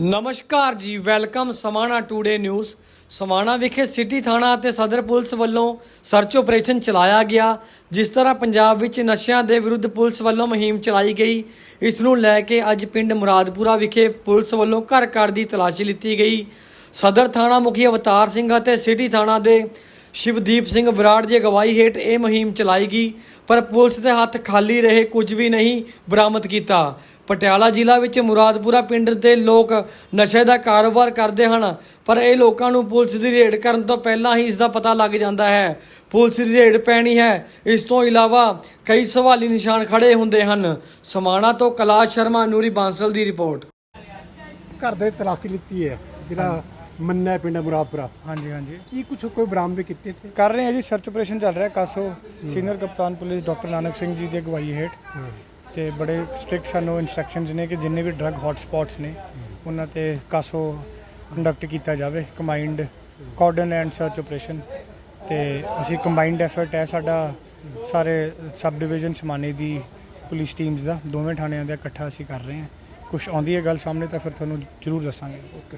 ਨਮਸਕਾਰ ਜੀ, welcome Samana today news. Samana ਵਿਖੇ ਸਿਟੀ ਥਾਣਾ ਅਤੇ ਸਦਰ ਪੁਲਿਸ ਵੱਲੋਂ ਸਰਚ ਆਪਰੇਸ਼ਨ ਚਲਾਇਆ ਗਿਆ, ਜਿਸ ਤਰ੍ਹਾਂ ਪੰਜਾਬ ਵਿੱਚ ਨਸ਼ਿਆਂ ਦੇ ਵਿਰੁੱਧ ਪੁਲਿਸ ਵੱਲੋਂ ਮੁਹਿੰਮ ਚਲਾਈ ਗਈ। ਇਸ ਨੂੰ ਲੈ ਕੇ ਅੱਜ ਪਿੰਡ ਮੁਰਾਦਪੁਰਾ ਵਿਖੇ ਪੁਲਿਸ ਵੱਲੋਂ ਘਰ ਘਰ ਦੀ ਤਲਾਸ਼ੀ ਲਿੱਤੀ ਗਈ। ਸਦਰ ਥਾਣਾ ਮੁਖੀ ਅਵਤਾਰ ਸਿੰਘ ਅਤੇ ਸਿਟੀ ਥਾਣਾ ਦੇ ਸ਼ਿਵਦੀਪ ਸਿੰਘ ਬਰਾੜ ਦੀ ਅਗਵਾਈ ਹੇਠ ਇਹ ਮੁਹਿੰਮ ਚਲਾਈ ਗਈ, ਪਰ ਪੁਲਿਸ ਦੇ ਹੱਥ ਖਾਲੀ ਰਹੇ ਕੁਝ ਵੀ ਨਹੀਂ ਬਰਾਮਦ ਕੀਤਾ। ਪਟਿਆਲਾ ਜ਼ਿਲ੍ਹਾ ਵਿੱਚ ਮੁਰਾਦਪੁਰਾ ਪਿੰਡ ਦੇ ਲੋਕ ਨਸ਼ੇ ਦਾ ਕਾਰੋਬਾਰ ਕਰਦੇ ਹਨ, ਪਰ ਇਹ ਲੋਕਾਂ ਨੂੰ ਪੁਲਿਸ ਦੀ ਰੇਡ ਕਰਨ ਤੋਂ ਪਹਿਲਾਂ ਹੀ ਇਸ ਦਾ ਪਤਾ ਲੱਗ ਜਾਂਦਾ ਹੈ। ਪੁਲਿਸ ਦੀ ਰੇਡ ਪੈਣੀ ਹੈ, ਇਸ ਤੋਂ ਇਲਾਵਾ ਕਈ ਸਵਾਲੀ ਨਿਸ਼ਾਨ ਖੜੇ ਹੁੰਦੇ ਹਨ। ਸਮਾਣਾ ਤੋਂ ਕੈਲਾਸ਼ ਸ਼ਰਮਾ, ਨੂਰੀ ਬਾਂਸਲ ਦੀ ਰਿਪੋਰਟ। ਘਰ ਦੇ ਤਲਾਸ਼ੀ ਲਿੱਤੀ ਹੈ, ਜਿਹੜਾ ਮੰਨਾ ਪਿੰਡ ਮੁਰਾਦਪੁਰਾ ਹਾਂਜੀ ਹਾਂਜੀ। ਕੀ ਕੁਝ ਕੋਈ ਬਰਾਮਦ ਕੀਤੇ ਇੱਥੇ? ਕਰ ਰਹੇ ਹਾਂ ਜੀ ਸਰਚ ਆਪਰੇਸ਼ਨ ਚੱਲ ਰਿਹਾ ਕਾਸੋ। ਸੀਨੀਅਰ ਕਪਤਾਨ ਪੁਲਿਸ ਡਾਕਟਰ ਨਾਨਕ ਸਿੰਘ ਜੀ ਦੀ ਅਗਵਾਈ ਹੇਠ। ਤੇ ਬੜੇ ਸਟ੍ਰਿਕਟ ਸਾਨੂੰ ਇਨਸਟਰਕਸ਼ਨਸ ਨੇ ਕਿ ਜਿੰਨੇ ਵੀ ਡਰੱਗ ਹੌਟ ਸਪੌਟਸ ਨੇ ਉਹਨਾਂ ਤੇ ਕਾਸੋ ਕੰਡਕਟ ਕੀਤਾ ਜਾਵੇ combined cordon and search operation ਤੇ ਅਸੀਂ ਕੰਬਾਈਨਡ ਐਫਰਟ ਹੈ ਸਾਡਾ ਸਾਰੇ ਸਬ ਡਿਵੀਜ਼ਨ ਸਮਾਨੇ ਦੀ ਪੁਲਿਸ ਟੀਮਸ ਦਾ ਦੋਵੇਂ ਥਾਣਿਆਂ ਦਾ ਇਕੱਠਾ ਅਸੀਂ ਕਰ ਰਹੇ ਹਾਂ। ਕੁਝ ਆਉਂਦੀ ਹੈ ਗੱਲ ਸਾਹਮਣੇ ਤਾਂ ਫਿਰ ਤੁਹਾਨੂੰ ਜ਼ਰੂਰ ਦੱਸਾਂਗੇ। ਓਕੇ